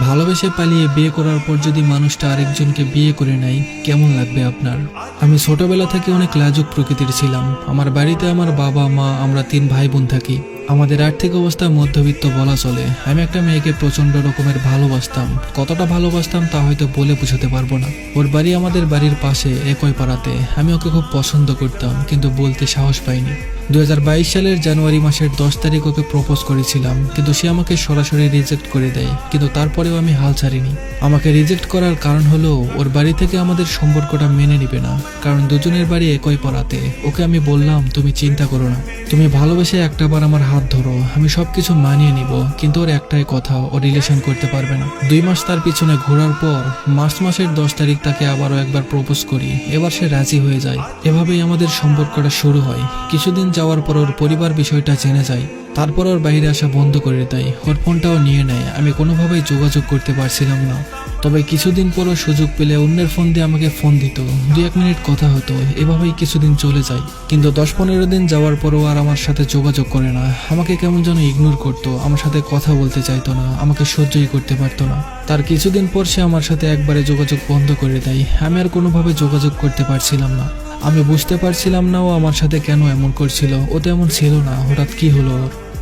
ভালোবেসে পালিয়ে বিয়ে করার পর যদি মানুষটা আরেকজনকে বিয়ে করে নেয়, কেমন লাগবে আপনার? আমি ছোটবেলা থেকে অনেক লাজুক প্রকৃতির ছিলাম। আমার বাড়িতে আমার বাবা, মা, আমরা তিন ভাই বোন থাকি। আমাদের আর্থিক অবস্থা, মধ্যবিত্ত বলা চলে। আমি একটা মেয়েকে প্রচণ্ড রকমের ভালোবাসতাম। কতটা ভালোবাসতাম তা হয়তো বলে বোঝাতে পারব না। ওর বাড়ি আমাদের বাড়ির পাশে, একই পাড়াতে। আমি ওকে খুব পছন্দ করতাম, কিন্তু বলতে সাহস পাইনি। দুই হাজার বাইশ সালের জানুয়ারি মাসের দশ তারিখ ওকে প্রপোজ করেছিলাম, কিন্তু সে আমাকে সরাসরি রিজেক্ট করে দেয়, কিন্তু তারপরেও আমি হাল ছাড়িনি। আমাকে রিজেক্ট করার কারণ হলো, ওর বাড়ি থেকে আমাদের সম্পর্কটা মেনে নিবে না, কারণ দুজনের বাড়ি একই পড়াতে। ওকে আমি বললাম, তুমি চিন্তা করো না। তুমি ভালোবেসে একটাবার আমার হাত ধরো, আমি সবকিছু মানিয়ে নিব, কিন্তু ওর একটাই কথা, ও রিলেশন করতে পারবে না। দুই মাস তার পিছনে ঘোরার পর, মার্চ মাসের দশ তারিখ তাকে আবারও একবার প্রপোজ করি, এবার সে রাজি হয়ে যায়। এভাবেই আমাদের সম্পর্কটা শুরু হয়। কিছুদিন যাওয়ার পর ওর পরিবার বিষয়টা জেনে যায়। তারপর ওর বাইরে আসা বন্ধ করে দেয়। ওর ফোনটাও নিয়ে নেয়। আমি কোনোভাবেই যোগাযোগ করতে পারছিলাম না। তবে কিছুদিন পরও সুযোগ পেলে অন্যের ফোন দিয়ে আমাকে ফোন দিত। দু এক মিনিট কথা হতো। এভাবেই কিছুদিন চলে যায়। কিন্তু দশ পনেরো দিন যাওয়ার পরও আর আমার সাথে যোগাযোগ করে না। আমাকে কেমন যেন ইগনোর করতো। আমার সাথে কথা বলতে চাইতো না। আমাকে সহ্যই করতে পারতো না। তার কিছুদিন পর সে আমার সাথে একবারে যোগাযোগ বন্ধ করে দেয়। আমি আর কোনোভাবে যোগাযোগ করতে পারছিলাম না। আমি বুঝতে পারছিলাম না ও আমার সাথে কেন এমন করছিল। ও তো এমন ছিল না, হঠাৎ কি হলো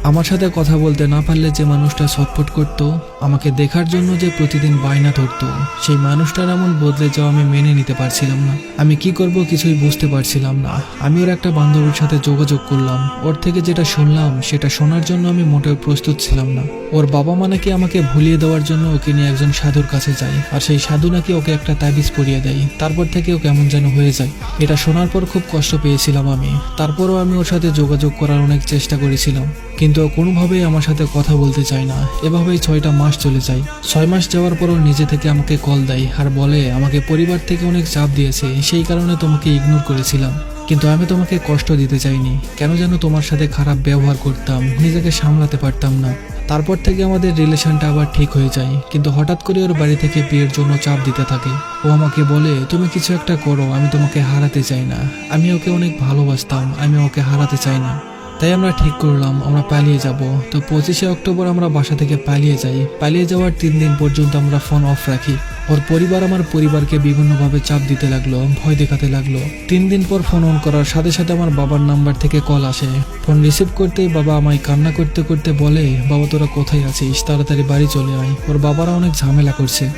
আমার সাথে কথা বলতে না পারলে যে মানুষটা ছটফট করতো আমাকে দেখার জন্য যে প্রতিদিন বায়না ধরতো, সেই মানুষটার এমন বদলে যাওয়া আমি মেনে নিতে পারছিলাম না। আমি কি করব কিছুই বুঝতে পারছিলাম না। আমি ওর একটা বান্ধবীর সাথে যোগাযোগ করলাম। ওর থেকে যেটা শুনলাম, সেটা শোনার জন্য আমি মোটেও প্রস্তুত ছিলাম না। ওর বাবা মা নাকি আমাকে ভুলিয়ে দেওয়ার জন্য ওকে নিয়ে একজন সাধুর কাছে যায়, আর সেই সাধু নাকি ওকে একটা তাবিজ পরিয়ে দেয়। তারপর থেকে ও কেমন যেন হয়ে যায়। এটা শোনার পর খুব কষ্ট পেয়েছিলাম আমি। তারপরও আমি ওর সাথে যোগাযোগ করার অনেক চেষ্টা করেছিলাম। কিন্তু কোনোভাবেই আমার সাথে কথা বলতে চায় না। এভাবেই ছয়টা মাস চলে যায়। ছয় মাস যাওয়ার পরও নিজে থেকে আমাকে কল দেয় আর বলে, আমাকে পরিবার থেকে অনেক চাপ দিয়েছে, সেই কারণে তোমাকে ইগনোর করেছিলাম। কিন্তু আমি তোমাকে কষ্ট দিতে চাইনি। কেন যেন তোমার সাথে খারাপ ব্যবহার করতাম, নিজেকে সামলাতে পারতাম না। তারপর থেকে আমাদের রিলেশনটা আবার ঠিক হয়ে যায়। কিন্তু হঠাৎ করে ওর বাড়ি থেকে বিয়ের জন্য চাপ দিতে থাকে। ও আমাকে বলে, তুমি কিছু একটা করো, আমি তোমাকে হারাতে চাই না। আমি ওকে অনেক ভালোবাসতাম, আমি ওকে হারাতে চাই না। তাই আমরা ঠিক করলাম, আমরা পালিয়ে যাব। তো পঁচিশে অক্টোবর আমরা বাসা থেকে পালিয়ে যাই। পালিয়ে যাওয়ার তিন দিন পর্যন্ত আমরা ফোন অফ রাখি। ওর পরিবার আমার পরিবারকে বিভিন্নভাবে চাপ দিতে লাগল, ভয় দেখাতে লাগল। তিন দিন পর ফোন অন করার সাথে সাথে আমার বাবার নাম্বার থেকে কল আসে। ফোন রিসিভ করতেই বাবা আমায় কান্না করতে করতে বলে, বাবা, তোরা কোথায় আছিস? তাড়াতাড়ি বাড়ি চলে আয়। ওর বাবারা অনেক ঝামেলা করছে।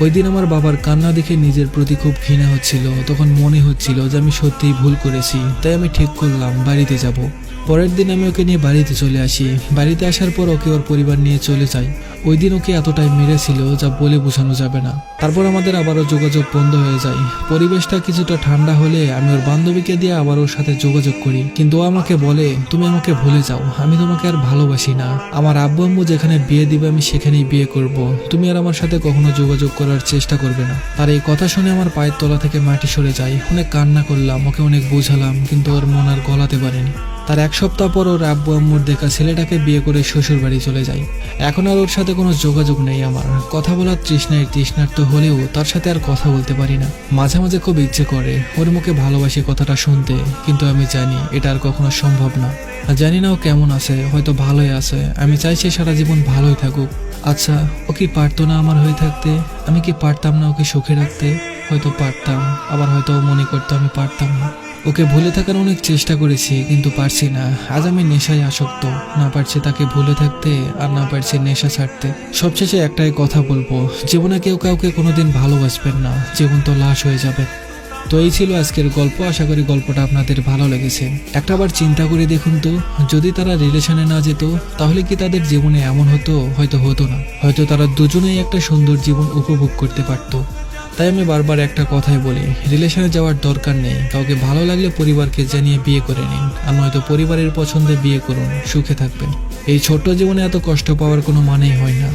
ওই দিন আমার বাবার কান্না দেখে নিজের প্রতি খুব ঘৃণা হচ্ছিল। তখন মনে হচ্ছিল যে আমি সত্যিই ভুল করেছি, তাই আমি ঠিক করলাম, বাড়িতে যাব। পরের দিন আমি ওকে নিয়ে বাড়িতে চলে আসি। বাড়িতে আসার পর ওকে ওর পরিবার নিয়ে চলে যাই। ওই দিন ওকে এতটাই মেরেছিল যা বলে বোঝানো যাবে না। তারপর আমাদের আবারও যোগাযোগ বন্ধ হয়ে যায়। পরিবেশটা কিছুটা ঠান্ডা হলে আমি ওর বান্ধবীকে দিয়ে আবার ওর সাথে যোগাযোগ করি। কিন্তু ও আমাকে বলে, তুমি আমাকে ভুলে যাও। আমি তোমাকে আর ভালোবাসি না। আমার আব্বু আম্মু যেখানে বিয়ে দিবে আমি সেখানেই বিয়ে করব। তুমি আর আমার সাথে কখনো যোগাযোগ করার চেষ্টা করবে না। তার এই কথা শুনে আমার পায়ের তলা থেকে মাটি সরে যায়। অনেক কান্না করলাম, ওকে অনেক বোঝালাম, কিন্তু ওর মন আর গলাতে পারেনি। তার এক সপ্তাহ পর ওর আব্বু আম্মুর দেখা ছেলেটাকে বিয়ে করে শ্বশুর বাড়ি চলে যায়। এখন আর ওর সাথে কোনো যোগাযোগ নেই আমার। কথা বলার তৃষ্ণায় তৃষ্ণার্ত হলেও তার সাথে আর কথা বলতে পারি না। মাঝে মাঝে খুব ইচ্ছে করে ওর মুখে ভালোবাসি কথাটা শুনতে, কিন্তু আমি জানি এটা আর কখনো সম্ভব না। জানি না ও কেমন আছে, হয়তো ভালোই আছে। আমি চাইছি সারা জীবন ভালোই থাকুক। আচ্ছা ও কি পারতো না আমার হয়ে থাকতে? আমি কি পারতাম না ওকে সুখে রাখতে? হয়তো পারতাম, আবার হয়তো মনে করতো আমি পারতাম না। ওকে ভুলে থাকার অনেক চেষ্টা করেছি, কিন্তু পারছি না। আজ আমি নেশায় আসক্ত। না পারছি তাকে ভুলে থাকতে, আর না পারছি নেশা ছাড়তে। সবশেষে একটাই কথা বলব, জীবনে কেউ কাউকে কোনোদিন ভালোবাসবেন না। জীবন তো লাশ হয়ে যাবে। তো এই ছিল আজকের গল্প। আশা করি গল্পটা আপনাদের ভালো লেগেছে। একটা বার চিন্তা করে দেখুন তো, যদি তারা রিলেশনে না যেত, তাহলে কি তাদের জীবনে এমন হতো? হয়তো হতো না। হয়তো তারা দুজনেই একটা সুন্দর জীবন উপভোগ করতে পারতো। তাই আমি বারবার একটা কথাই বলি, রিলেশনে যাওয়ার দরকার নেই। কাউকে ভালো লাগলে পরিবারকে জানিয়ে বিয়ে করে নিন, আর নয়তো পরিবারের পছন্দে বিয়ে করুন, সুখে থাকবেন। এই ছোট্ট জীবনে এত কষ্ট পাওয়ার কোনো মানেই হয় না।